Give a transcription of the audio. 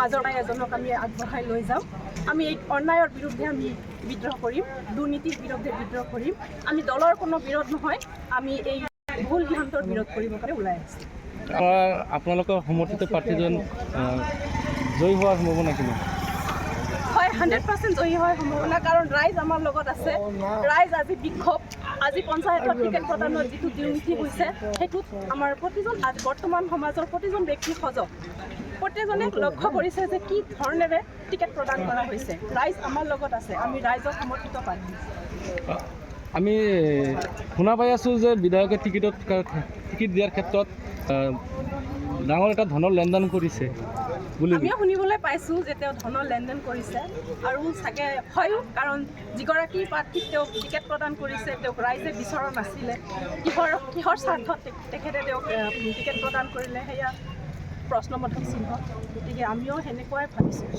মাজৰাই এজনক আমি আগবঢ়াই লৈ যাওঁ। আমি এই অন্যায়ৰ বিৰুদ্ধে আমি বিদ্ৰোহ কৰিম দুৰ্নীতিৰ বিৰুদ্ধে বিদ্ৰোহ কৰিম। আমি দলৰ কোনো বিৰোধ নহয় আমি এই ভুল সিদ্ধান্তৰ বিৰোধ কৰিবৰ কাৰণে ওলাই আহিছোঁ। আপোনালোকৰ সমৰ্থিত প্ৰাৰ্থীজন জয়ী হোৱাৰ সম্ভাৱনা কিমান? হয় হাণ্ড্ৰেড পাৰ্চেণ্ট জয়ী হয় সম্ভাৱনা কাৰণ ৰাইজ আমাৰ লগত আছে। ৰাইজ আজি বিক্ষোভ। আজি পঞ্চায়তৰ টিকেট প্ৰদানৰ যিটো দুৰ্নীতি হৈছে সেইটোত আমাৰ প্ৰতিজন আজ বৰ্তমান সমাজৰ প্ৰতিজন ব্যক্তি সজগ। প্ৰত্যেকজনে লক্ষ্য কৰিছে যে কি ধৰণেৰে টিকেট প্ৰদান কৰা হৈছে। ৰাইজ আমাৰ লগত আছে আমি ৰাইজক সমৰ্থিত প্ৰাৰ্থী আমি শুনা পাই আছোঁ যে বিধায়কে টিকেটত টিকেট দিয়াৰ ক্ষেত্ৰত ডাঙৰ এটা ধনৰ লেনদেন কৰিছে বুলি। আমিও শুনিবলৈ পাইছোঁ যে তেওঁ ধনৰ লেনদেন কৰিছে আৰু চাগে হয়ো কাৰণ যিগৰাকী প্ৰাৰ্থীক তেওঁক টিকেট প্ৰদান কৰিছে তেওঁক ৰাইজে বিচৰা নাছিলে। কিহৰ কিহৰ স্বাৰ্থত তেখেতে তেওঁক টিকেট প্ৰদান কৰিলে সেয়া প্ৰশ্নবোধক চিহ্ন। গতিকে আমিও সেনেকুৱাই ভাবিছোঁ।